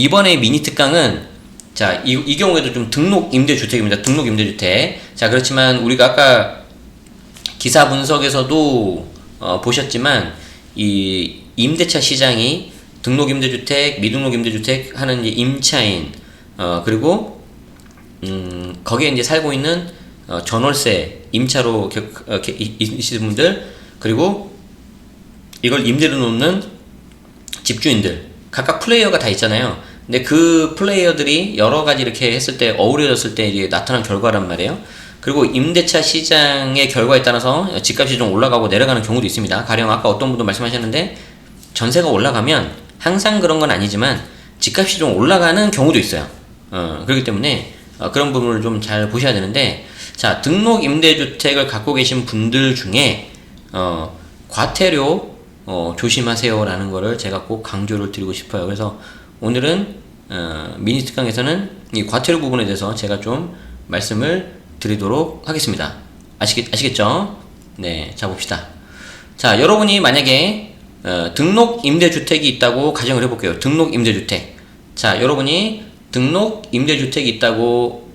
이번에 미니 특강은 자, 이, 이 경우에도 좀 등록 임대주택입니다. 등록 임대주택. 자, 그렇지만 우리가 아까 기사 분석에서도 어, 보셨지만 이 임대차 시장이 등록 임대주택, 미등록 임대주택 하는 임차인 어, 그리고 음, 거기에 이제 살고 있는 어, 전월세 임차로 겨, 어, 있으신 분들 그리고 이걸 임대로 놓는 집주인들 각각 플레이어가 다 있잖아요. 근데 그 플레이어들이 여러 가지 이렇게 했을 때 어우러졌을 때 이게 나타난 결과란 말이에요. 그리고 임대차 시장의 결과에 따라서 집값이 좀 올라가고 내려가는 경우도 있습니다. 가령 아까 어떤 분도 말씀하셨는데 전세가 올라가면 항상 그런 건 아니지만 집값이 좀 올라가는 경우도 있어요. 어, 그렇기 때문에 어, 그런 부분을 좀 잘 보셔야 되는데 자 등록 임대주택을 갖고 계신 분들 중에 어, 과태료 어, 조심하세요라는 거를 제가 꼭 강조를 드리고 싶어요. 그래서 오늘은 어, 미니 특강에서는 이 과태료 부분에 대해서 제가 좀 말씀을 드리도록 하겠습니다. 아시겠, 아시겠죠? 네, 자 봅시다. 자, 여러분이 만약에 어, 등록 임대주택이 있다고 가정을 해볼게요. 등록 임대주택. 자, 여러분이 등록 임대주택이 있다고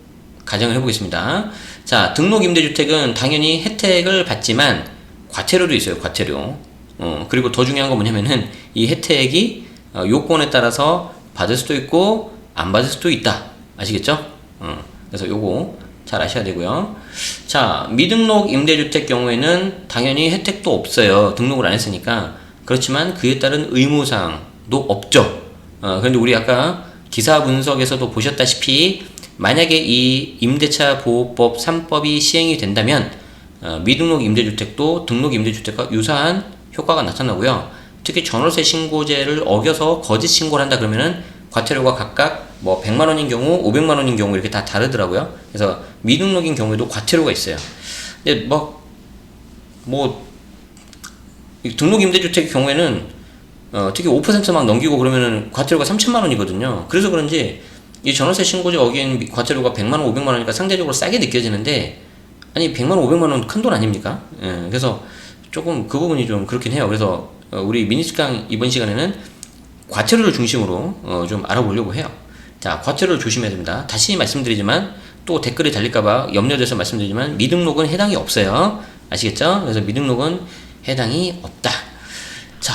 가정을 해보겠습니다. 자, 등록 임대주택은 당연히 혜택을 받지만 과태료도 있어요. 과태료. 어, 그리고 더 중요한 건 뭐냐면은 이 혜택이 어, 요건에 따라서 받을 수도 있고 안 받을 수도 있다. 아시겠죠? 어, 그래서 요거 잘 아셔야 되고요. 자, 미등록 임대주택 경우에는 당연히 혜택도 없어요. 등록을 안 했으니까. 그렇지만 그에 따른 의무사항도 없죠. 어, 그런데 우리 아까 기사 분석에서도 보셨다시피 만약에 이 임대차 보호법 3법이 시행이 된다면 어, 미등록 임대주택도 등록 임대주택과 유사한 효과가 나타나고요. 특히 전월세 신고제를 어겨서 거짓 신고를 한다 그러면은 과태료가 각각 뭐 100만 원인 경우, 500만 원인 경우 이렇게 다 다르더라고요. 그래서 미등록인 경우에도 과태료가 있어요. 근데 뭐, 뭐, 이 등록 임대주택의 경우에는 어, 특히 5%막 넘기고 그러면은 과태료가 3천만 원이거든요. 그래서 그런지 이 전월세 신고제 어긴 미- 과태료가 100만 원, 500만 원이니까 상대적으로 싸게 느껴지는데 아니 100만 원, 500만 원 큰 돈 아닙니까? 예, 그래서 조금 그 부분이 좀 그렇긴 해요. 그래서 어, 우리 미니스강 이번 시간에는 과태료를 중심으로 어, 좀 알아보려고 해요. 자, 과태료를 조심해야 됩니다. 다시 말씀드리지만 또 댓글이 달릴까봐 염려돼서 말씀드리지만 미등록은 해당이 없어요. 아시겠죠? 그래서 미등록은 해당이 없다. 자,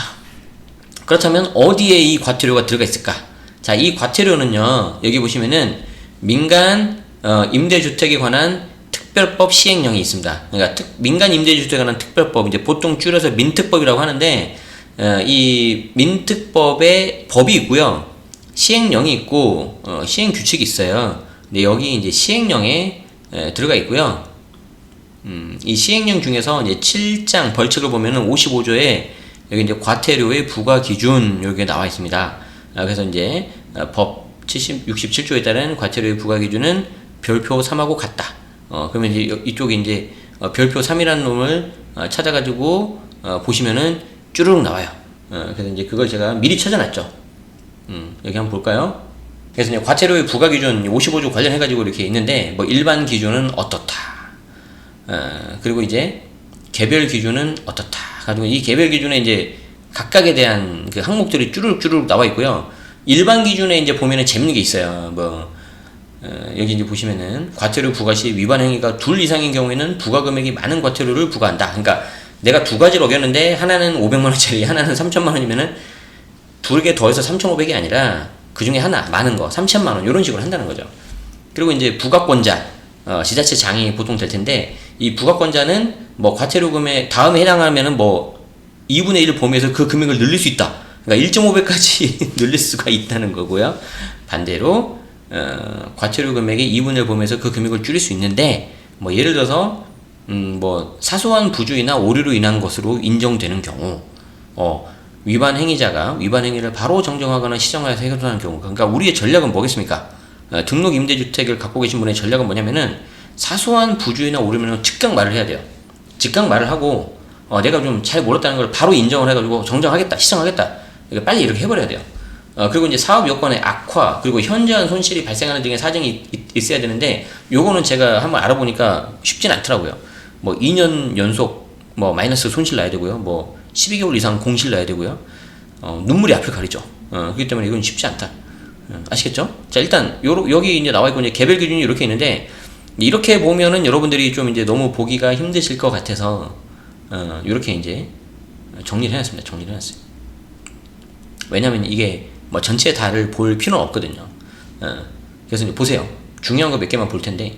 그렇다면 어디에 이 과태료가 들어가 있을까? 자, 이 과태료는요, 여기 보시면은 민간 어, 임대주택에 관한 특별법 시행령이 있습니다. 그러니까 특, 민간 임대주택에 관한 특별법, 이제 보통 줄여서 민특법이라고 하는데, 어, 이 민특법에 법이 있고요, 시행령이 있고, 어, 시행 규칙이 있어요. 근데 여기 이제 시행령에 에, 들어가 있고요. 음, 이 시행령 중에서 이제 7장 벌칙을 보면은 55조에 여기 이제 과태료의 부과 기준 여기에 나와 있습니다. 아, 그래서 이제 어, 법 70, 67조에 따른 과태료의 부과 기준은 별표 3하고 같다. 어, 그러면 이제 여- 이쪽에 이제 어, 별표 3이라는 놈을 어, 찾아가지고 어, 보시면은 쭈르륵 나와요. 어, 그래서 이제 그걸 제가 미리 찾아놨죠. 음, 여기 한번 볼까요? 그래서 이제 과태료의 부과 기준 55조 관련해가지고 이렇게 있는데 뭐 일반 기준은 어떻다. 어, 그리고 이제 개별 기준은 어떻다. 가지고 이 개별 기준에 이제 각각에 대한 그 항목들이 쭈르륵 쭈르륵 나와 있고요. 일반 기준에 이제 보면은 재밌는 게 있어요. 뭐 어, 여기 이제 보시면은 과태료 부과 시 위반 행위가 둘 이상인 경우에는 부과 금액이 많은 과태료를 부과한다. 그러니까 내가 두 가지를 어겼는데 하나는 500만 원짜리, 하나는 3천만 원이면은 두개 더해서 3,500이 아니라 그 중에 하나 많은 거 3천만 원 이런 식으로 한다는 거죠. 그리고 이제 부가권자 어, 지자체 장이 보통 될 텐데 이 부가권자는 뭐 과태료 금액 다음에 해당하면은 뭐 2분의 1 범위에서 그 금액을 늘릴 수 있다. 그러니까 1.5배까지 늘릴 수가 있다는 거고요. 반대로 어, 과태료 금액의 2분의 1 범위에서 그 금액을 줄일 수 있는데 뭐 예를 들어서 음, 뭐 사소한 부주의나 오류로 인한 것으로 인정되는 경우 어, 위반 행위자가 위반 행위를 바로 정정하거나 시정하여서 해결하는 경우 그러니까 우리의 전략은 뭐겠습니까? 어, 등록 임대주택을 갖고 계신 분의 전략은 뭐냐면은 사소한 부주의나 오류면 즉각 말을 해야 돼요. 즉각 말을 하고 어, 내가 좀 잘 몰랐다는 걸 바로 인정을 해가지고 정정하겠다, 시정하겠다. 이거 빨리 이렇게 해버려야 돼요. 어, 그리고 이제 사업 여건의 악화, 그리고 현저한 손실이 발생하는 등의 사정이 있, 있어야 되는데, 요거는 제가 한번 알아보니까 쉽진 않더라고요. 뭐 2년 연속 뭐 마이너스 손실 나야 되고요. 뭐 12개월 이상 공실 나야 되고요. 어, 눈물이 앞을 가리죠. 어, 그렇기 때문에 이건 쉽지 않다. 어, 아시겠죠? 자 일단 요 여기 이제 나와 있고 이제 개별 기준이 이렇게 있는데 이렇게 보면은 여러분들이 좀 이제 너무 보기가 힘드실 것 같아서 어, 이렇게 이제 정리를 해놨습니다. 정리를 해놨어요. 왜냐면 이게 뭐 전체 다를 볼 필요는 없거든요. 어, 그래서 이제 보세요. 중요한 거 몇 개만 볼 텐데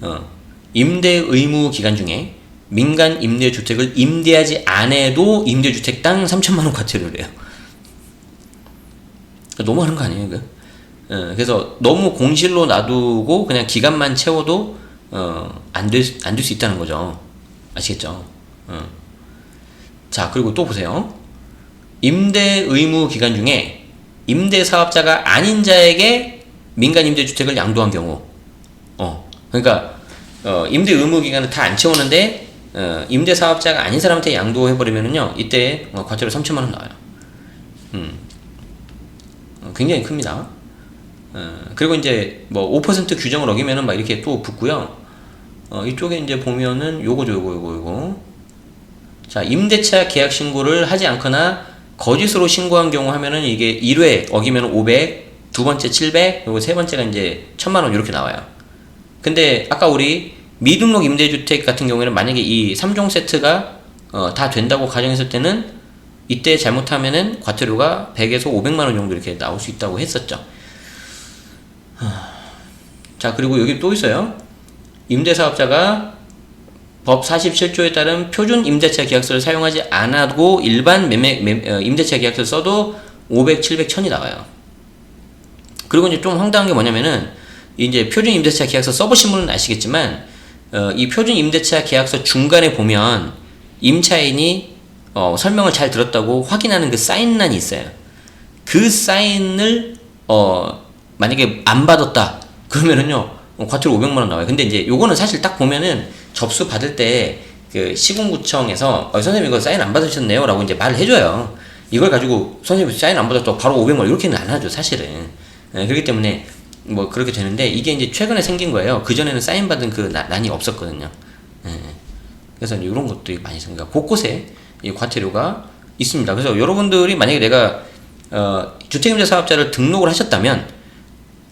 어, 임대 의무 기간 중에 민간 임대 주택을 임대하지 않아도 임대 주택당 3천만 원 과태료를 해요. 너무 하는 거 아니에요, 그? 어, 그래서 너무 공실로 놔두고 그냥 기간만 채워도 어, 안될안 될 수 있다는 거죠. 아시겠죠? 어. 자, 그리고 또 보세요. 임대 의무 기간 중에 임대 사업자가 아닌 자에게 민간 임대 주택을 양도한 경우. 어. 그러니까 어, 임대 의무 기간을 다 안 채우는데 어, 임대 사업자가 아닌 사람한테 양도해 버리면은요. 이때 어, 과태료 3천만 원 나와요. 음. 어, 굉장히 큽니다. 어, 그리고 이제 뭐 5% 규정을 어기면은 막 이렇게 또 붙고요. 어, 이쪽에 이제 보면은 요거죠, 요거, 요거, 요거. 자, 임대차 계약 신고를 하지 않거나 거짓으로 신고한 경우 하면은 이게 1회 어기면 500, 두 번째 700, 그리고 세 번째가 이제 1000만 원 이렇게 나와요. 근데 아까 우리 미등록 임대주택 같은 경우에는 만약에 이 3종 세트가 어, 다 된다고 가정했을 때는 이때 잘못하면은 과태료가 100에서 500만 원 정도 이렇게 나올 수 있다고 했었죠. 자, 그리고 여기 또 있어요. 임대사업자가 법 47조에 따른 표준 임대차 계약서를 사용하지 않아도 일반 매매, 매, 어, 임대차 계약서를 써도 500, 700, 1000이 나와요. 그리고 이제 좀 황당한 게 뭐냐면은 이제 표준 임대차 계약서 써보신 분은 아시겠지만 어, 이 표준 임대차 계약서 중간에 보면 임차인이 어, 설명을 잘 들었다고 확인하는 그 사인란이 있어요. 그 사인을 어, 만약에 안 받았다 그러면은요 어, 과태료 500만 원 나와요. 근데 이제 요거는 사실 딱 보면은 접수 받을 때 그 시군구청에서 어, 선생님 이거 사인 안 받으셨네요 라고 이제 말을 해줘요. 이걸 가지고 선생님 사인 안 받았다고 바로 500만 원 이렇게는 안 하죠 사실은. 예, 그렇기 때문에 뭐 그렇게 되는데 이게 이제 최근에 생긴 거예요. 그 전에는 사인 받은 그 나- 난이 없었거든요. 예. 그래서 이런 것도 많이 생겨. 곳곳에 이 과태료가 있습니다. 그래서 여러분들이 만약에 내가 어, 주택임대 사업자를 등록을 하셨다면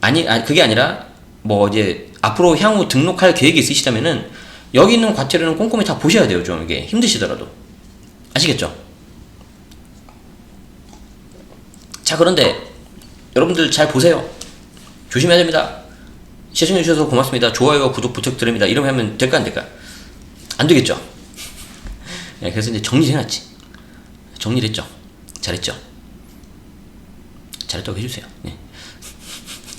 아니, 아니 그게 아니라 뭐 이제 앞으로 향후 등록할 계획이 있으시다면은 여기 있는 과태료는 꼼꼼히 다 보셔야 돼요. 좀 이게 힘드시더라도 아시겠죠? 자 그런데 여러분들 잘 보세요. 조심해야 됩니다. 시청해주셔서 고맙습니다. 좋아요, 구독 부탁드립니다. 이러면 하면 될까 안 될까? 안 되겠죠? 네, 그래서 이제 정리를 해놨지. 정리를 했죠. 잘했죠. 잘했다고 해주세요. 네.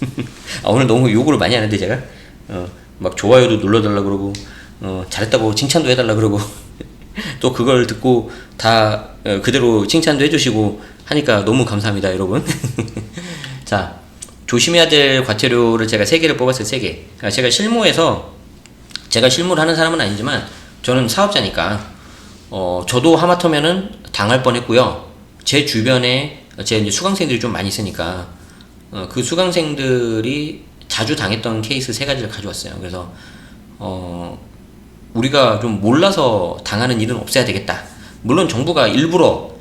아, 오늘 너무 요구를 많이 하는데 제가 어, 막 좋아요도 눌러달라 그러고 어, 잘했다고 칭찬도 해달라 그러고 또 그걸 듣고 다 어, 그대로 칭찬도 해주시고 하니까 너무 감사합니다 여러분. 자 조심해야 될 과태료를 제가 세 개를 뽑았어요 세개. 그러니까 제가 실무에서 제가 실무를 하는 사람은 아니지만 저는 사업자니까 어, 저도 하마터면은 당할 뻔했고요. 제 주변에 제 이제 수강생들이 좀 많이 있으니까 어, 그 수강생들이 자주 당했던 케이스 세 가지를 가져왔어요. 그래서 어, 우리가 좀 몰라서 당하는 일은 없어야 되겠다. 물론 정부가 일부러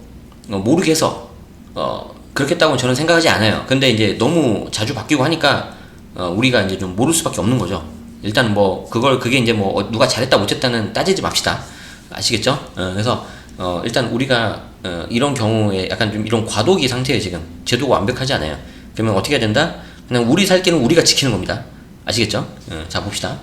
어, 모르게 해서 어, 그렇겠다고 저는 생각하지 않아요. 근데 이제 너무 자주 바뀌고 하니까 어, 우리가 이제 좀 모를 수밖에 없는 거죠. 일단 뭐 그걸 그게 이제 뭐 어, 누가 잘했다 못했다는 따지지 맙시다. 아시겠죠? 어, 그래서 어, 일단 우리가 어, 이런 경우에 약간 좀 이런 과도기 상태에 지금 제도가 완벽하지 않아요. 그러면 어떻게 해야 된다? 그냥 우리 살 길은 우리가 지키는 겁니다. 아시겠죠? 어, 자 봅시다.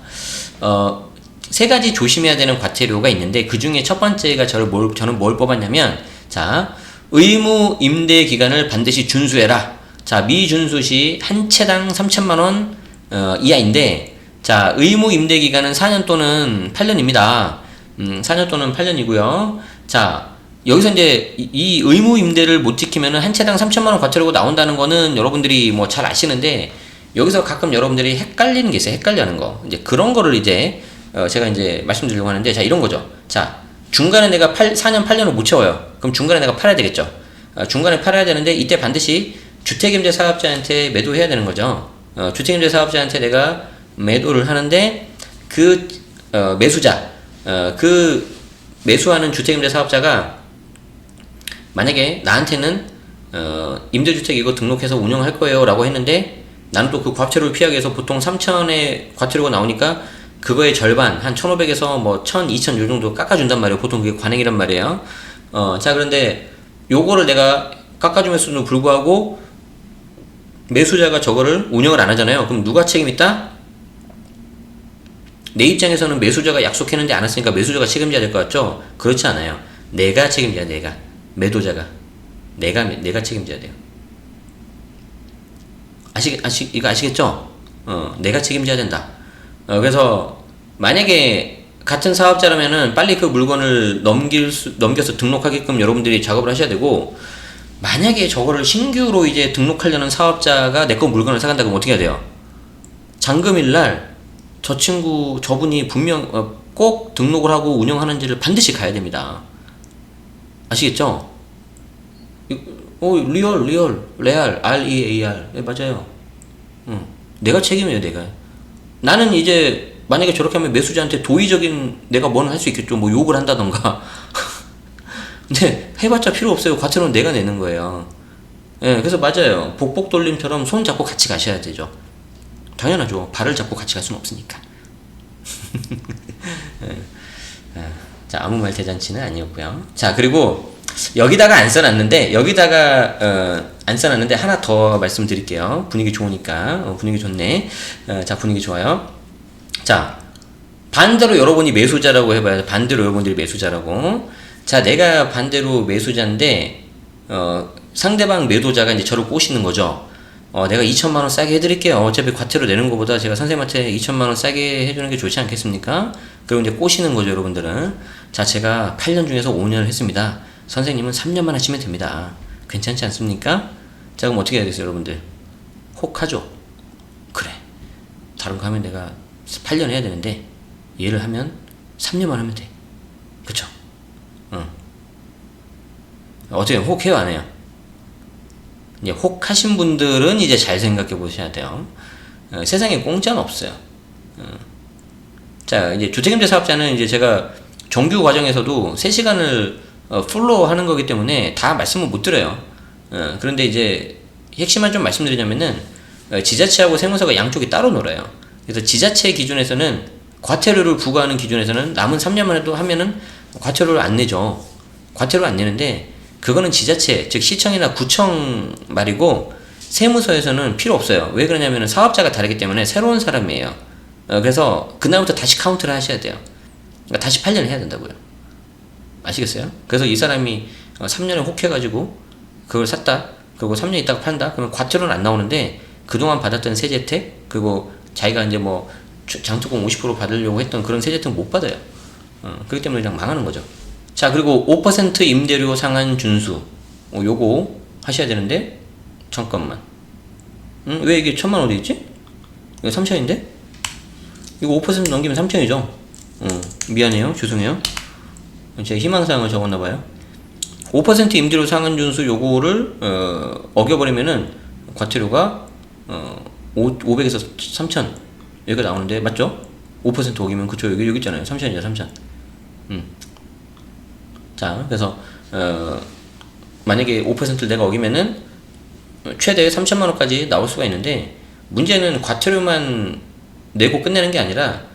어, 세 가지 조심해야 되는 과태료가 있는데 그 중에 첫 번째가 저를 뭘, 저는 뭘 뽑았냐면 자 의무 임대 기간을 반드시 준수해라. 자 미준수 시 한 채당 3천만 원 어, 이하인데 자 의무 임대 기간은 4년 또는 8년입니다. 음, 4년 또는 8년이고요. 자 여기서 이제 이, 이 의무 임대를 못 지키면은 한 채당 3천만 원 과태료가 나온다는 거는 여러분들이 뭐 잘 아시는데 여기서 가끔 여러분들이 헷갈리는 게 있어요. 헷갈려하는 거. 이제 그런 거를 이제 어, 제가 이제 말씀드리려고 하는데 자 이런 거죠. 자 중간에 내가 8, 4년 8년을 못 채워요. 그럼 중간에 내가 팔아야 되겠죠. 어, 중간에 팔아야 되는데 이때 반드시 주택임대 사업자한테 매도해야 되는 거죠. 어, 주택임대 사업자한테 내가 매도를 하는데 그 어, 매수자 어, 그 매수하는 주택임대 사업자가 만약에 나한테는 어, 임대주택 이거 등록해서 운영할 거예요 라고 했는데 나는 또 그 과태료를 피하기 위해서 보통 3천에 과태료가 나오니까 그거의 절반 한 1,500에서 뭐 1,000, 2,000 요 정도 깎아준단 말이에요. 보통 그게 관행이란 말이에요. 어, 자 그런데 요거를 내가 깎아줌에도 불구하고 매수자가 저거를 운영을 안 하잖아요. 그럼 누가 책임 있다? 내 입장에서는 매수자가 약속했는데 안 했으니까 매수자가 책임져야 될 것 같죠? 그렇지 않아요. 내가 책임져야 돼, 내가. 매도자가. 내가, 내가 책임져야 돼요. 아시, 아시, 이거 아시겠죠? 어, 내가 책임져야 된다. 어, 그래서 만약에 같은 사업자라면은 빨리 그 물건을 넘길 수, 넘겨서 등록하게끔 여러분들이 작업을 하셔야 되고, 만약에 저거를 신규로 이제 등록하려는 사업자가 내 거 물건을 사간다 그러면 어떻게 해야 돼요? 잔금일 날 저 친구 저분이 분명 어, 꼭 등록을 하고 운영하는지를 반드시 가야 됩니다. 아시겠죠? 이- 어 리얼 리얼 레알 R E A R 네, 맞아요. 응. 내가 책임이에요 내가. 나는 이제 만약에 저렇게 하면 매수자한테 도의적인 내가 뭔할수 있겠죠. 뭐 욕을 한다던가. 근데 해봤자 필요 없어요. 과태료는 내가 내는 거예요. 예, 그래서 맞아요. 복복 돌림처럼 손 잡고 같이 가셔야 되죠. 당연하죠. 발을 잡고 같이 갈 수는 없으니까. 예. 아, 자, 아무 말 대잔치는 아니었고요. 자, 그리고 여기다가 안 써놨는데 여기다가 어, 안 써놨는데 하나 더 말씀드릴게요. 분위기 좋으니까 어, 분위기 좋네. 어, 자, 분위기 좋아요. 자, 반대로 여러분이 매수자라고 해봐요. 반대로 여러분들이 매수자라고. 자, 내가 반대로 매수자인데, 어, 상대방 매도자가 이제 저를 꼬시는 거죠. 어, 내가 2천만 원 싸게 해드릴게요. 어차피 과태료 내는 것보다 제가 선생님한테 2천만 원 싸게 해주는 게 좋지 않겠습니까? 그리고 이제 꼬시는 거죠, 여러분들은. 자, 제가 8년 중에서 5년을 했습니다. 선생님은 3년만 하시면 됩니다. 괜찮지 않습니까? 자, 그럼 어떻게 해야 되겠어요, 여러분들? 혹하죠? 그래. 다른 거 하면 내가 8년 해야 되는데, 얘를 하면 3년만 하면 돼. 그쵸? 응. 어떻게 혹해요, 안 해요? 이제 혹하신 분들은 이제 잘 생각해 보셔야 돼요. 어, 세상에 공짜는 없어요. 어. 자, 이제 주택임대 사업자는 이제 제가 정규 과정에서도 3시간을 어, 풀로 하는 거기 때문에 다 말씀을 못 드려요. 어, 그런데 이제 핵심만 좀 말씀드리자면은 어, 지자체하고 세무서가 양쪽이 따로 놀아요. 그래서 지자체 기준에서는 과태료를 부과하는 기준에서는 남은 3년만 해도 하면은 과태료를 안 내죠. 과태료를 안 내는데 그거는 지자체 즉 시청이나 구청 말이고 세무서에서는 필요 없어요. 왜 그러냐면은 사업자가 다르기 때문에 새로운 사람이에요. 어, 그래서 그날부터 다시 카운트를 하셔야 돼요. 그러니까 다시 8년을 해야 된다고요. 아시겠어요? 그래서 이 사람이 어, 3년을 혹해가지고 그걸 샀다. 그리고 3년 있다가 판다. 그러면 과태료는 안 나오는데 그동안 받았던 세제 혜택 그리고 자기가 이제 뭐 주- 장특공 50% 받으려고 했던 그런 세제 혜택 못 받아요. 어, 그렇기 때문에 그냥 망하는 거죠. 자 그리고 5% 임대료 상한 준수 어, 요거 하셔야 되는데 잠깐만 응? 왜 이게 천만 어디 있지? 이거 3천인데? 이거 5% 넘기면 3천이죠? 어, 미안해요 죄송해요 제가 희망사항을 적었나봐요 5% 임대료 상한 준수 요거를 어, 어겨버리면은 과태료가 어, 5, 500에서 3천 여기가 나오는데 맞죠? 5% 어기면 그쵸 여기 여기 있잖아요 3천이죠 3천 음. 자, 그래서 어, 만약에 5%를 내가 어기면은 최대 3천만 원까지 나올 수가 있는데 문제는 과태료만 내고 끝내는 게 아니라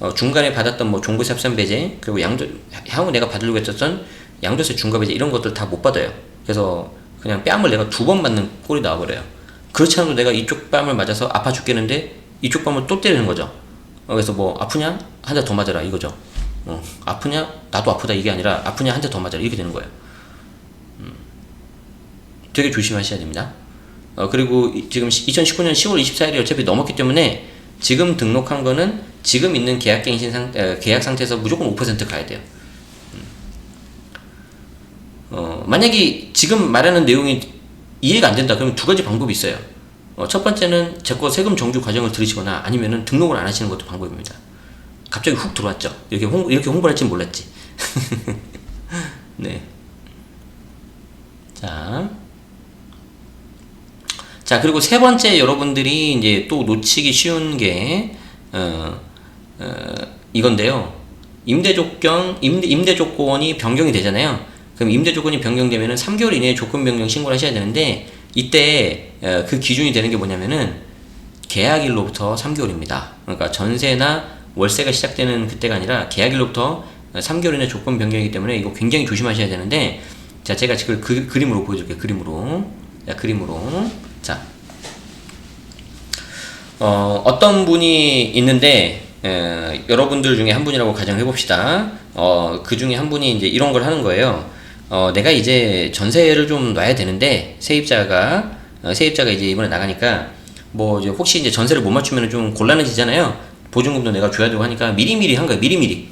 어, 중간에 받았던 뭐 종부세 합산 배제 그리고 양도 향후 내가 받으려고 했었던 양도세 중과 배제 이런 것들 다 못 받아요. 그래서 그냥 뺨을 내가 두 번 맞는 꼴이 나와버려요. 그렇지 않아도 내가 이쪽 뺨을 맞아서 아파 죽겠는데 이쪽 뺨을 또 때리는 거죠. 어, 그래서 뭐 아프냐 한 대 더 맞아라 이거죠. 어, 아프냐 나도 아프다 이게 아니라 아프냐 한 대 더 맞아라 이렇게 되는 거예요. 음, 되게 조심하셔야 됩니다. 어, 그리고 이- 지금 2019년 10월 24일이 어차피 넘었기 때문에 지금 등록한 거는 지금 있는 계약갱신 상, 에, 계약 상태에서 무조건 5% 가야 돼요. 음. 어, 만약에 지금 말하는 내용이 이해가 안 된다 그러면 두 가지 방법이 있어요. 어, 첫 번째는 제 거 세금 정규 과정을 들으시거나 아니면은 등록을 안 하시는 것도 방법입니다. 갑자기 훅 들어왔죠. 이렇게 홍 이렇게 홍보를 할지 몰랐지. 네. 자. 자, 그리고 세 번째 여러분들이 이제 또 놓치기 쉬운 게, 어, 어, 이건데요. 임대 조건, 임대, 임대 조건이 변경이 되잖아요. 그럼 임대 조건이 변경되면은 3개월 이내에 조건 변경 신고를 하셔야 되는데 이때 어, 그 기준이 되는 게 뭐냐면은 계약일로부터 3개월입니다. 그러니까 전세나 월세가 시작되는 그때가 아니라 계약일로부터 3개월 이내 조건 변경이기 때문에 이거 굉장히 조심하셔야 되는데 자 제가 지금 그, 그림으로 보여줄게요. 그림으로 자 그림으로 자 어, 어떤 분이 있는데 에, 여러분들 중에 한 분이라고 가정해 봅시다. 어, 그 중에 한 분이 이제 이런 걸 하는 거예요. 어, 내가 이제 전세를 좀 놔야 되는데 세입자가 어, 세입자가 이제 이번에 나가니까 뭐 이제 혹시 이제 전세를 못 맞추면 좀 곤란해지잖아요. 보증금도 내가 줘야 되고 하니까 미리미리 한 거예요. 미리미리.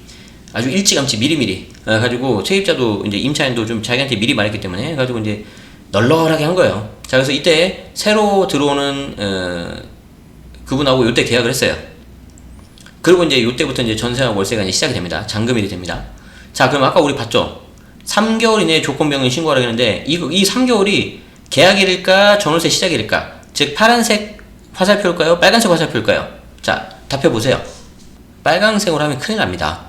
아주 일찌감치 미리미리. 어, 가지고 세입자도 이제 임차인도 좀 자기한테 미리 말했기 때문에 가지고 이제 널널하게 한 거예요. 자 그래서 이때 새로 들어오는 어, 그분하고 요때 계약을 했어요. 그리고 이제 요때부터 이제 전세와 월세가 이제 시작이 됩니다. 잔금일이 됩니다. 자, 그럼 아까 우리 봤죠? 3개월 이내에 조건 변경 신고하라 했는데 이, 이 3개월이 계약일일까 전월세 시작일일까? 즉 파란색 화살표일까요? 빨간색 화살표일까요? 자, 답해 보세요. 빨간색으로 하면 큰일 납니다.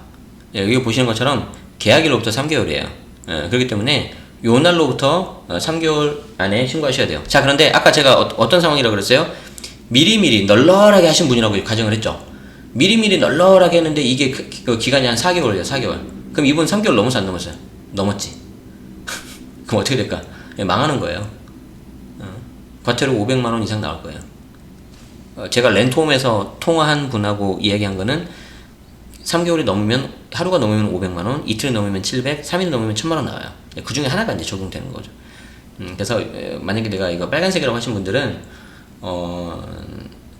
예, 여기 보시는 것처럼 계약일로부터 3개월이에요. 예, 그렇기 때문에 요 날로부터 어, 3개월 안에 신고하셔야 돼요. 자, 그런데 아까 제가 어, 떤 상황이라고 그랬어요? 미리미리 널널하게 하신 분이라고 가정을 했죠. 미리미리 널널하게 했는데 이게 그, 그 기간이 한 4개월이에요. 4개월. 그럼 이분 3개월 넘었어 안 넘었어요? 넘었지. 그럼 어떻게 될까? 예, 망하는 거예요. 어, 과태료 500만 원 이상 나올 거예요. 어, 제가 렌트홈에서 통화한 분하고 이야기한 거는 3개월이 넘으면 하루가 넘으면 500만 원, 이틀이 넘으면 700, 3일 넘으면 1000만 원 나와요. 그 중에 하나가 이제 적용되는 거죠. 음, 그래서 에, 만약에 내가 이거 빨간색이라고 하신 분들은 어,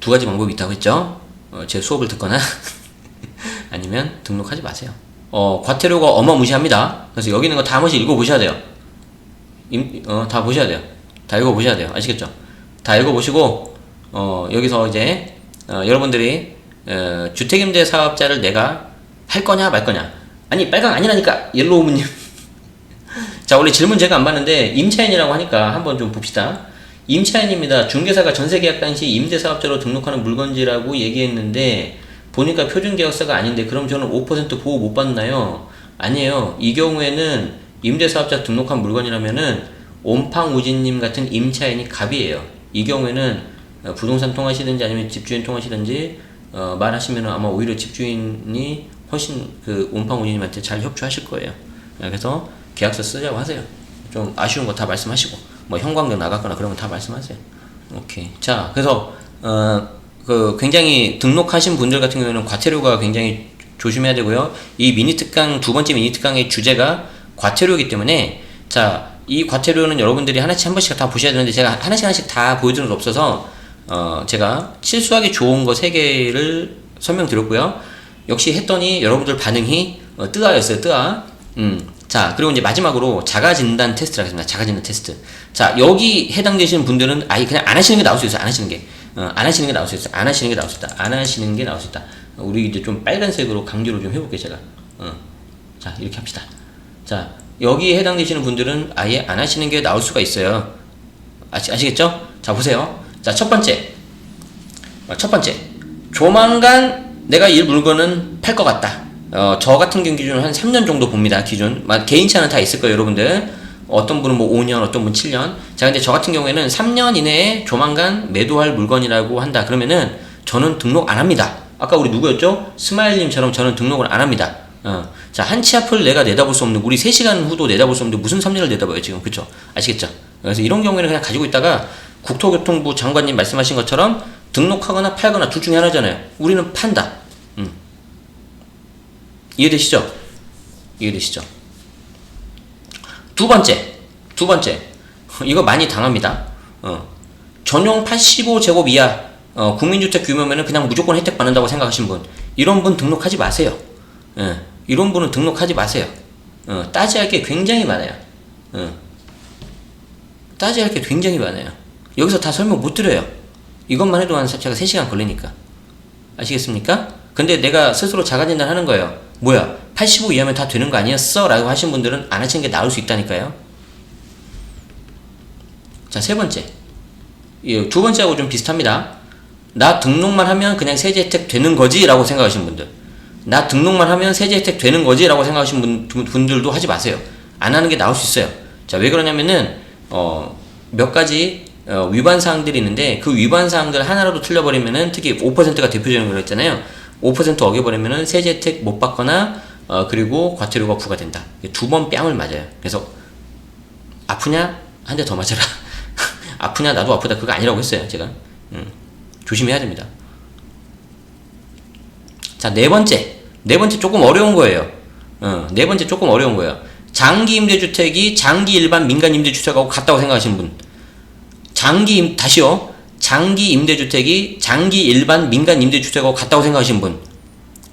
두 가지 방법이 있다고 했죠. 어, 제 수업을 듣거나 아니면 등록하지 마세요. 어, 과태료가 어마무시합니다. 그래서 여기 있는 거 다 한 번씩 읽어보셔야 돼요. 임, 어, 다 보셔야 돼요. 다 읽어보셔야 돼요. 아시겠죠? 다 읽어보시고, 어, 여기서 이제, 어, 여러분들이, 어, 주택임대 사업자를 내가 할 거냐, 말 거냐. 아니, 빨강 아니라니까, 옐로우문님. 자, 원래 질문 제가 안 봤는데, 임차인이라고 하니까 한번 좀 봅시다. 임차인입니다. 중개사가 전세계약 당시 임대사업자로 등록하는 물건지라고 얘기했는데 보니까 표준계약서가 아닌데 그럼 저는 5% 보호 못 받나요? 아니에요. 이 경우에는 임대사업자 등록한 물건이라면은 옴팡우진님 같은 임차인이 갑이에요. 이 경우에는 어, 부동산 통하시든지 아니면 집주인 통하시든지 어, 말하시면 아마 오히려 집주인이 훨씬 그 옴팡우진님한테 잘 협조하실 거예요. 그래서 계약서 쓰자고 하세요. 좀 아쉬운 거 다 말씀하시고. 뭐 형광등 나갔거나 그런 거 다 말씀하세요. 오케이. 자, 그래서 어, 그 굉장히 등록하신 분들 같은 경우에는 과태료가 굉장히 조심해야 되고요. 이 미니 특강 두 번째 미니 특강의 주제가 과태료이기 때문에 자, 이 과태료는 여러분들이 하나씩 한 번씩 다 보셔야 되는데 제가 하나씩 하나씩 다 보여드리는 수 없어서 어, 제가 실수하기 좋은 거 세 개를 설명드렸고요. 역시 했더니 여러분들 반응이 어, 뜨아였어요. 뜨아. 음. 자, 그리고 이제 마지막으로 자가 진단 테스트를 하겠습니다. 자가 진단 테스트. 자, 여기 해당되시는 분들은 아예 그냥 안 하시는 게 나올 수 있어요. 안 하시는 게. 어, 안 하시는 게 나올 수 있어요. 안 하시는 게 나올 수 있다. 안 하시는 게 나올 수 있다. 어, 우리 이제 좀 빨간색으로 강조를 좀 해볼게요, 제가. 어. 자, 이렇게 합시다. 자, 여기에 해당되시는 분들은 아예 안 하시는 게 나올 수가 있어요. 아시, 아시겠죠? 자, 보세요. 자, 첫 번째. 어, 첫 번째. 조만간 내가 이 물건은 팔 것 같다. 어, 저 같은 경우 기준은 한 3년 정도 봅니다. 기준. 개인차는 다 있을 거예요, 여러분들. 어떤 분은 뭐 5년, 어떤 분 7년. 자, 근데 저 같은 경우에는 3년 이내에 조만간 매도할 물건이라고 한다. 그러면은 저는 등록 안 합니다. 아까 우리 누구였죠? 스마일님처럼 저는 등록을 안 합니다. 어. 자, 한 치 앞을 내가 내다볼 수 없는, 우리 3시간 후도 내다볼 수 없는데 무슨 3년을 내다봐요, 지금. 그쵸? 아시겠죠? 그래서 이런 경우에는 그냥 가지고 있다가 국토교통부 장관님 말씀하신 것처럼 등록하거나 팔거나 둘 중에 하나잖아요. 우리는 판다. 음. 이해되시죠? 이해되시죠? 두 번째, 두 번째, 이거 많이 당합니다. 어. 전용 85제곱 이하 어, 국민주택 규모면은 그냥 무조건 혜택 받는다고 생각하시는 분, 이런 분 등록하지 마세요. 예, 이런 분은 등록하지 마세요. 어, 따지할 게 굉장히 많아요. 어. 따지할 게 굉장히 많아요. 여기서 다 설명 못 드려요. 이것만 해도 한 제가 3시간 걸리니까. 아시겠습니까? 근데 내가 스스로 자가진단 하는 거예요. 뭐야 85 이하면 다 되는 거 아니었어? 라고 하신 분들은 안 하시는 게 나을 수 있다니까요. 자 세 번째. 두 번째하고 좀 비슷합니다. 나 등록만 하면 그냥 세제 혜택 되는 거지? 라고 생각하시는 분들. 나 등록만 하면 세제 혜택 되는 거지? 라고 생각하시는 분, 분들도 하지 마세요. 안 하는 게 나올 수 있어요. 자, 왜 그러냐면은 어, 몇 가지 어, 위반 사항들이 있는데 그 위반 사항들 하나라도 틀려버리면은 특히 5%가 대표적인 거 있잖아요. 5% 어겨버리면은 세제 혜택 못 받거나 어, 그리고 과태료가 부과된다. 두 번 뺨을 맞아요. 그래서 아프냐 한 대 더 맞아라. 아프냐 나도 아프다 그거 아니라고 했어요 제가. 음, 조심해야 됩니다. 자, 네 번째. 네 번째 조금 어려운 거예요. 어, 네 번째 조금 어려운 거예요. 장기 임대주택이 장기 일반 민간 임대주택하고 같다고 생각하시는 분. 장기 임, 다시요. 장기 임대주택이 장기 일반 민간 임대주택하고 같다고 생각하시는 분.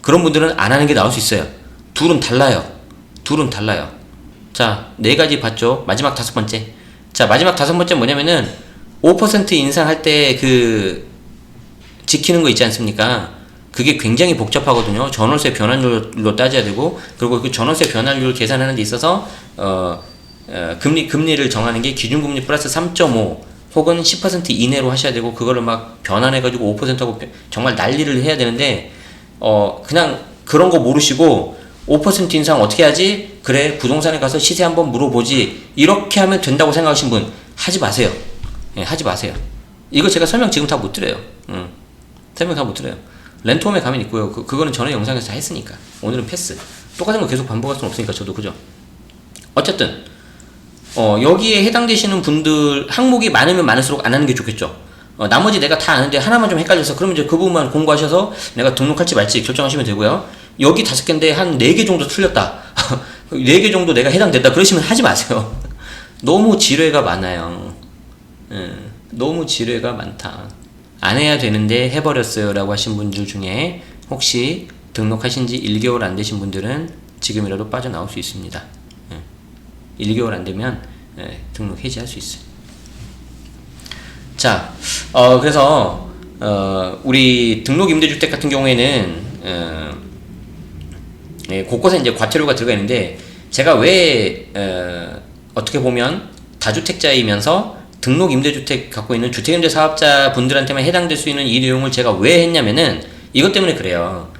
그런 분들은 안 하는 게 나올 수 있어요. 둘은 달라요. 둘은 달라요. 자, 네 가지 봤죠? 마지막 다섯 번째. 자, 마지막 다섯 번째 뭐냐면은 5% 인상할 때 그 지키는 거 있지 않습니까? 그게 굉장히 복잡하거든요. 전월세 변환율로 따져야 되고, 그리고 그 전월세 변환율 계산하는 데 있어서, 어, 어, 금리, 금리를 정하는 게 기준금리 플러스 3.5 혹은 10% 이내로 하셔야 되고, 그거를 막 변환해가지고 5%하고 정말 난리를 해야 되는데, 어, 그냥 그런 거 모르시고, 5% 인상 어떻게 하지? 그래, 부동산에 가서 시세 한번 물어보지. 이렇게 하면 된다고 생각하신 분, 하지 마세요. 예, 하지 마세요. 이거 제가 설명 지금 다 못 드려요. 음, 설명 다 못 드려요. 렌트홈에 가면 있고요. 그, 그거는 전에 영상에서 다 했으니까. 오늘은 패스. 똑같은 거 계속 반복할 수는 없으니까 저도 그죠? 어쨌든 어, 여기에 해당되시는 분들 항목이 많으면 많을수록 안 하는 게 좋겠죠. 어, 나머지 내가 다 아는데 하나만 좀 헷갈려서 그러면 이제 그 부분만 공부하셔서 내가 등록할지 말지 결정하시면 되고요. 여기 다섯 개인데 한 네 개 정도 틀렸다. 네 개 정도 내가 해당된다. 그러시면 하지 마세요. 너무 지뢰가 많아요. 예, 너무 지뢰가 많다. 안 해야 되는데 해버렸어요 라고 하신 분들 중에 혹시 등록하신 지 1개월 안 되신 분들은 지금이라도 빠져나올 수 있습니다. 예. 1개월 안 되면 예, 등록 해지할 수 있어요. 자, 어, 그래서 어, 우리 등록 임대주택 같은 경우에는 어, 예, 곳곳에 이제 과태료가 들어가 있는데 제가 왜 어, 어떻게 보면 다주택자이면서 등록 임대주택 갖고 있는 주택임대 사업자 분들한테만 해당될 수 있는 이 내용을 제가 왜 했냐면은 이것 때문에 그래요.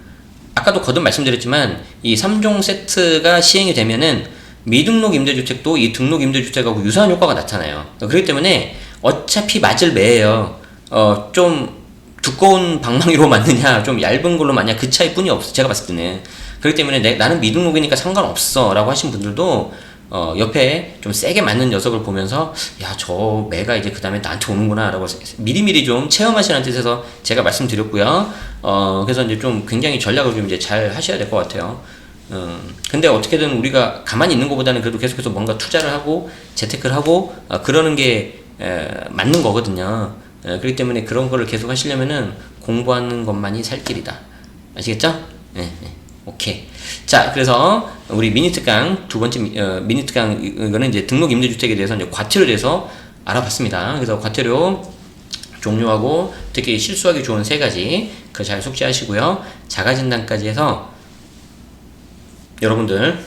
아까도 거듭 말씀드렸지만 이 3종 세트가 시행이 되면은 미등록 임대주택도 이 등록 임대주택하고 유사한 효과가 나타나요. 그렇기 때문에 어차피 맞을 매예요. 어, 좀 두꺼운 방망이로 맞느냐, 좀 얇은 걸로 맞냐, 그 차이 뿐이 없어. 제가 봤을 때는. 그렇기 때문에 내, 나는 미등록이니까 상관없어. 라고 하신 분들도 어, 옆에 좀 세게 맞는 녀석을 보면서 야 저 매가 이제 그 다음에 나한테 오는구나 라고 미리미리 좀 체험하시라는 뜻에서 제가 말씀드렸고요 어, 그래서 이제 좀 굉장히 전략을 좀 이제 잘 하셔야 될 것 같아요 음, 근데 어떻게든 우리가 가만히 있는 것보다는 그래도 계속해서 뭔가 투자를 하고 재테크를 하고 어, 그러는 게 에, 맞는 거거든요 에, 그렇기 때문에 그런 거를 계속 하시려면은 공부하는 것만이 살 길이다 아시겠죠? 네, 네. 오케이. 자, 그래서 우리 미니 특강 두 번째 미, 어, 미니 특강 이거는 이제 등록 임대주택에 대해서 이제 과태료에 대해서 알아봤습니다. 그래서 과태료 종료하고 특히 실수하기 좋은 세 가지 그 잘 숙지하시고요. 자가 진단까지 해서 여러분들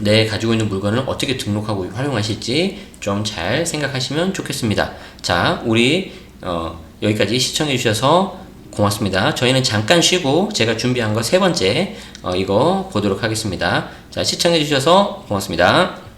내 가지고 있는 물건을 어떻게 등록하고 활용하실지 좀 잘 생각하시면 좋겠습니다. 자, 우리 어, 여기까지 시청해 주셔서 고맙습니다. 저희는 잠깐 쉬고 제가 준비한 거 세 번째 어, 이거 보도록 하겠습니다. 자 시청해 주셔서 고맙습니다.